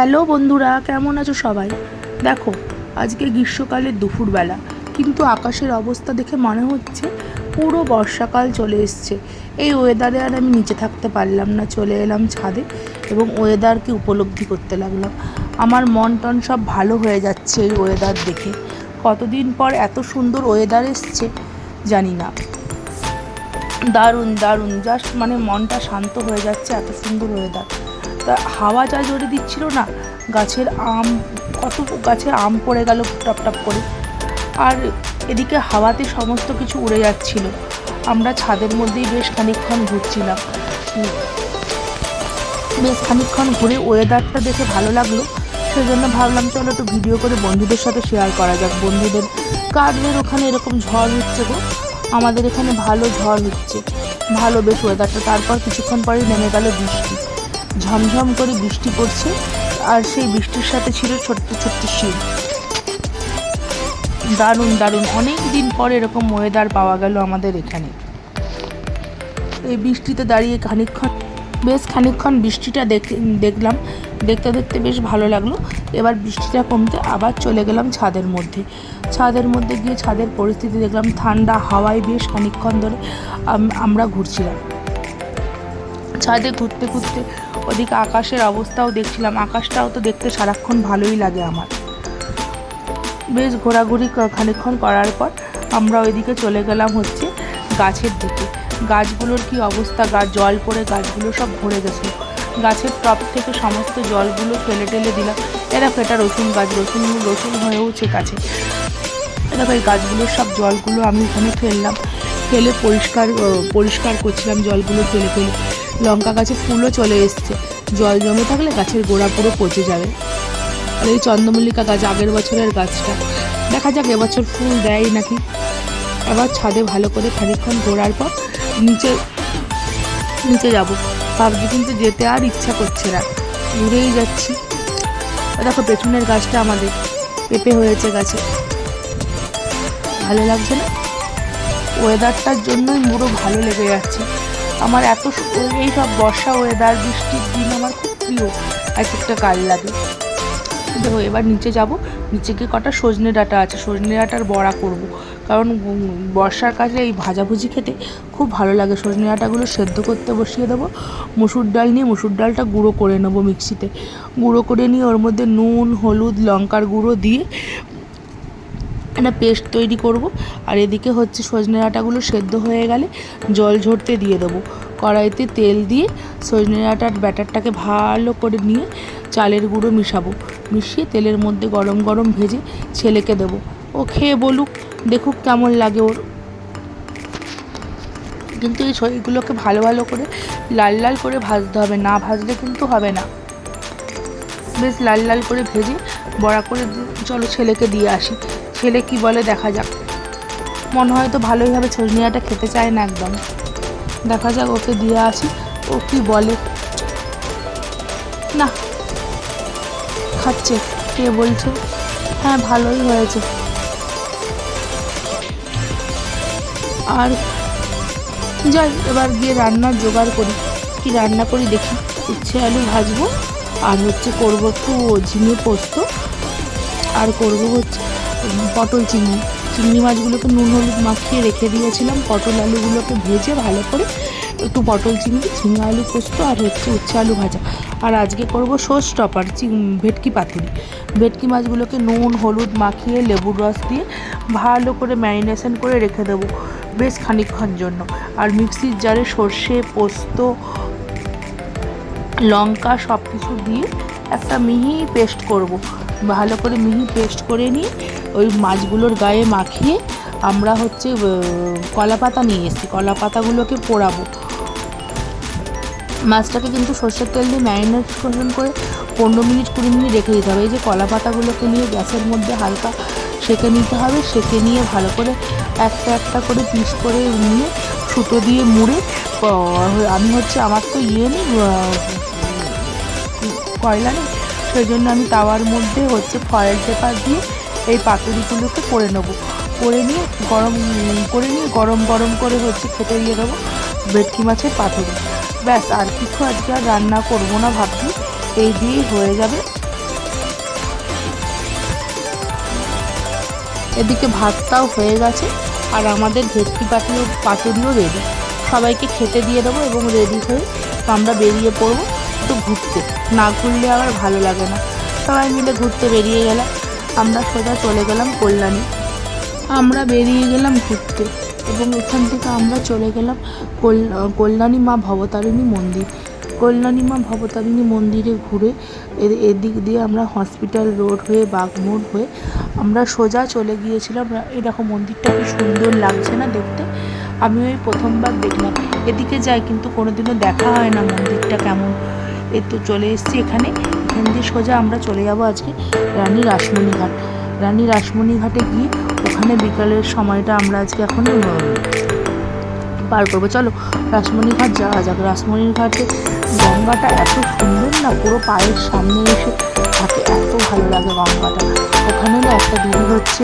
Hello বন্ধুরা, কেমন আছো সবাই? দেখো, আজকে গ্রীষ্মকালের দুপুরবেলা, কিন্তু আকাশের অবস্থা দেখে মনে হচ্ছে পুরো বর্ষাকাল চলে এসছে। এই ওয়েদারে আর আমি নিচে থাকতে পারলাম না, চলে এলাম ছাদে এবং ওয়েদারকে উপলব্ধি করতে লাগলাম। আমার মন টন সব ভালো হয়ে যাচ্ছে এই ওয়েদার দেখে। কতদিন পর এত সুন্দর ওয়েদার এসছে জানি না। দারুণ দারুণ জাস্ট মানে মনটা শান্ত হয়ে যাচ্ছে এত সুন্দর ওয়েদার হাওয়া যা জোরে দিচ্ছিল না? গাছের আম, কত গাছের আম পড়ে গেল টপ টপ করে। আর এদিকে হাওয়াতে সমস্ত কিছু উড়ে যাচ্ছিল। আমরা ছাদের মধ্যেই বেশ খানিকক্ষণ ঘুরছিলাম। বেশ খানিকক্ষণ ঘুরে ওয়েদারটা দেখে ভালো লাগল। সেই জন্য ভাবলাম, চলো একটু ভিডিও করে বন্ধুদের সাথে শেয়ার করা যাক। বন্ধুদের, কাদের ওখানে এরকম ঝড় হচ্ছে গো? আমাদের এখানে ভালো ঝড় হচ্ছে। ভালো বেশ ওয়েদারটা তারপর কিছুক্ষণ পরেই নেমে গেল বৃষ্টি। ঝমঝম করে বৃষ্টি পড়ছে, আর সেই বৃষ্টির সাথে ছিল ছোট্ট ছোট্ট শিল। দারুণ দারুণ। অনেক দিন পর এরকম ওয়েদার পাওয়া গেল আমাদের এখানে। এই বৃষ্টিতে দাঁড়িয়ে খানিকক্ষণ, বেশ খানিকক্ষণ বৃষ্টিটা দেখ, দেখলাম। দেখতে দেখতে বেশ ভালো লাগল। এবার বৃষ্টিটা কমতে আবার চলে গেলাম ছাদের মধ্যে। ছাদের মধ্যে গিয়ে ছাদের পরিস্থিতি দেখলাম, ঠান্ডা হাওয়ায় বেশ খানিকক্ষণ ধরে আম- আমরা ঘুরছিলাম। ছাদে ঘুরতে ঘুরতে ওদিকে আকাশের অবস্থাও দেখছিলাম। আকাশটাও তো দেখতে সারাক্ষণ ভালোই লাগে আমার। বেশ ঘোরাঘুরি খানিকক্ষণ করার পর আমরা ওইদিকে চলে গেলাম হচ্ছে গাছের দিকে। গাছগুলোর কি অবস্থা? গাছ জল পড়ে গাছগুলো সব ভরে গেছিল গাছের টপ থেকে সমস্ত জলগুলো ফেলে টেলে দিলাম। এরা এটা রসুন গাছ, রসুন রসুন হয়েওছে গাছে। এরকম এই গাছগুলোর সব জলগুলো আমি ওখানে ফেললাম। ফেলে পরিষ্কার পরিষ্কার করছিলাম জলগুলো ফেলে ফেলে। লঙ্কা গাছে ফুলও চলে এসছে। জল জমে থাকলে গাছের গোড়া পুরো পচে যাবে। আর এই চন্দ্রমল্লিকা গাছ আগের বছরের গাছটা। দেখা যাক এবছর ফুল দেয় নাকি। আবার ছাদে ভালো করে খানিকক্ষণ ঘোরার পর নিচে নিচে যাব। ভাবছি কিন্তু যেতে আর ইচ্ছা করছে না। ঘুরেই যাচ্ছি। দেখো পেছনের গাছটা আমাদের। পেঁপে হয়েছে গাছে। ভালো লাগছে না? ওয়েদারটার জন্যই পুরো ভালো লেগে যাচ্ছে। আমার এত এই সব বর্ষা ওয়েদার বৃষ্টির দিন আমার খুব প্রিয়। এক একটা কাল লাগে। দেখো, এবার নিচে যাব। নিচে গিয়ে কটা সজনে ডাঁটা আছে। সজনে ডাঁটার বড়া করব। কারণ বর্ষার কাছে এই ভাজাভুজি খেতে খুব ভালো লাগে। সজনে ডাঁটাগুলো সেদ্ধ করতে বসিয়ে দেবো। মুসুর ডাল নিয়ে মুসুর ডালটা গুঁড়ো করে নেব মিক্সিতে। গুঁড়ো করে নিয়ে ওর মধ্যে নুন, হলুদ, লঙ্কার গুঁড়ো দিয়ে একটা পেস্ট তৈরি করব। আর এদিকে হচ্ছে সজনে ডাঁটাগুলো সেদ্ধ হয়ে গেলে জল ঝরতে দিয়ে দেবো। কড়াইতে তেল দিয়ে সজনে ডাঁটার ব্যাটারটাকে ভালো করে নিয়ে চালের গুঁড়ো মিশাবো। মিশিয়ে তেলের মধ্যে গরম গরম ভেজে ছেলেকে দেবো। ও খেয়ে বলুক, দেখুক কেমন লাগে ওর। কিন্তু এই এগুলোকে ভালো ভালো করে লাল লাল করে ভাজতে হবে, না ভাজলে কিন্তু হবে না। বেশ লাল লাল করে ভেজে বড়া করে চলো ছেলেকে দিয়ে আসি। ছেলে কি বলে দেখা যাক। মনে হয় তো ভালোইভাবে হবে সজনিয়াটা খেতে চায় না একদম। দেখা যাক ওকে দিয়ে আসি, ও কি বলে। না, খাচ্ছে, কে বলছে? হ্যাঁ ভালোই হয়েছে। আর যাই, এবার গিয়ে রান্নার জোগাড় করি। কি রান্না করি দেখি। উচ্ছে, আলু ভাজবো, আর হচ্ছে করব একটু ঝিঙে পোস্ত। আর করব হচ্ছে পটল চিংড়ি চিংড়ি মাছগুলোকে নুন হলুদ মাখিয়ে রেখে দিয়েছিলাম। পটল আলুগুলোকে ভেজে ভালো করে একটু পটল চিংড়ি ঝিঙে আলু পোস্ত আর হচ্ছে উচ্ছে আলু ভাজা। আর আজকে করব সোস টপার, চিং- ভেটকি পাতুরি। ভেটকি মাছগুলোকে নুন, হলুদ মাখিয়ে লেবুর রস দিয়ে ভালো করে ম্যারিনেশন করে রেখে দেবো বেশ খানিকক্ষণ জন্য। আর মিক্সির জারে সর্ষে, পোস্ত, লঙ্কা সব কিছু দিয়ে একটা মিহি পেস্ট করব। ভালো করে মিহি পেস্ট করে নিয়ে ওই মাছগুলোর গায়ে মাখিয়ে আমরা হচ্ছে কলা পাতা নিয়ে এসেছি। কলা পাতাগুলোকে পোড়াবো। মাছটাকে কিন্তু সর্ষের তেল দিয়ে ম্যারিনেশন করে পনেরো মিনিট, কুড়ি মিনিট রেখে দিতে হবে। এই যে কলা পাতাগুলোকে নিয়ে গ্যাসের মধ্যে হালকা সেঁকে নিতে হবে। সেঁকে নিয়ে ভালো করে একটা একটা করে পিস করে নিয়ে সুতো দিয়ে মুড়ে আমি হচ্ছে আমার তো ইয়ে নেই কয়লা নেই। সেই জন্য আমি তাওয়ার মধ্যে হচ্ছে ফয়েল পেপার দিয়ে এই পাতুরিগুলোকে করে নেব। করে নিয়ে গরম করে নিয়ে গরম গরম করে হচ্ছে খেতে দিয়ে দেবো ভেটকি মাছের পাতুরি। ব্যাস, আর কিছু আজকে আর রান্না করব না ভাবছি। এই দিয়েই হয়ে যাবে। এদিকে ভাতটাও হয়ে গেছে আর আমাদের ভেটকি পাতি পাতুরিও রেডি সবাইকে খেতে দিয়ে দেবো এবং রেডি হয়ে আমরা বেরিয়ে পড়ব একটু ঘুরতে। না ঘুরলে আবার ভালো লাগে না। সবাই মিলে ঘুরতে বেরিয়ে গেলাম। আমরা সোজা চলে গেলাম কল্যাণী। আমরা বেরিয়ে গেলাম ঘুরতে এবং এখান থেকে আমরা চলে গেলাম কল- কল্যাণী মা ভবতারিণী মন্দির। কল্যাণী মা ভবতারিণী মন্দিরে ঘুরে এদিক দিয়ে আমরা হসপিটাল রোড হয়ে বাগমোড় হয়ে আমরা সোজা চলে গিয়েছিলাম। এরকম মন্দিরটা কি সুন্দর লাগছে না দেখতে? আমি ওই প্রথমবার দেখলাম। এদিকে যাই কিন্তু কোনোদিনও দেখা হয় না মন্দিরটা কেমন। এ তো চলে এসেছি এখানে। এখান দিয়ে সোজা আমরা চলে যাব আজকে রানী রাসমণি ঘাট। রানী রাসমণি ঘাটে গিয়ে ওখানে বিকালের সময়টা আমরা আজকে এখন পার করব। চলো, রাসমণি ঘাট যাওয়া যাক। রাসমণির ঘাটে গঙ্গাটা এত সুন্দর না, পুরো পায়ের সামনে এসে থাকে। এত ভালো লাগে গঙ্গাটা। ওখানে না একটা দিদি হচ্ছে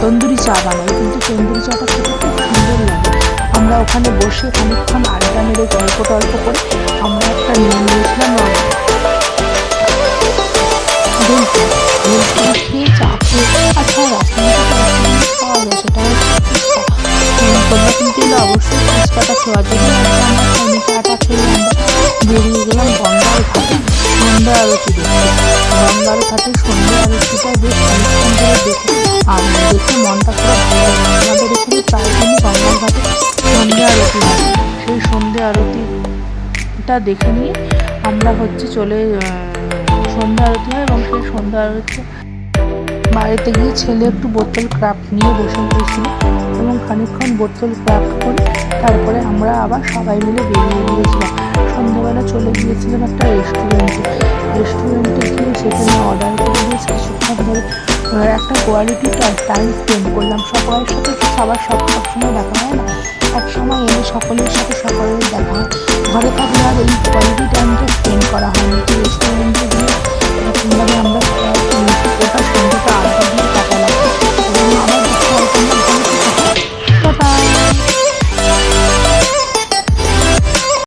তন্দুরি চা বানায়। কিন্তু তন্দুরি চাটা খেতে খুব সুন্দর লাগে। আমরা ওখানে বসে খানিকক্ষণ আড্ডা মেরে গল্প টল্প করে আমরা একটা নিয়ে নিয়েছিলাম অবশ্যই ফুচকাটা খাওয়ার জন্য আমরা বেরিয়ে গেলাম গঙ্গার সন্ধ্যা আরতি সন্ধ্যা আরতিটা বেশ অনেকক্ষণ দেখে আর দেখে মনটা পুরো আমাদের এখানে প্রায় দিনই গঙ্গার ঘাটে সন্ধ্যা আরতি সেই সন্ধ্যা আরতিটা দেখে নিয়ে আমরা হচ্ছে চলে সন্ধ্যা আরতি হয় এবং সেই সন্ধ্যা আরতি বাড়িতে গিয়ে ছেলে একটু বোতল ক্রাফট নিয়ে বসে পড়েছিল এবং খানিকক্ষণ বোতল ক্রাফট করে তারপরে আমরা আবার সবাই মিলে বেরিয়ে গিয়েছিলাম। সন্ধ্যেবেলা চলে গিয়েছিলাম একটা রেস্টুরেন্টে রেস্টুরেন্টে গিয়ে সেখানে অর্ডার করে বেশ কিছুক্ষণ ধরে একটা কোয়ালিটি টাইম স্পেন্ড করলাম। সবার সাথে সবার সব সবসময় দেখা হয় না। এক সময় এনে সকলের সাথে সকলের দেখা হয়। ঘরে থাকলে আর এই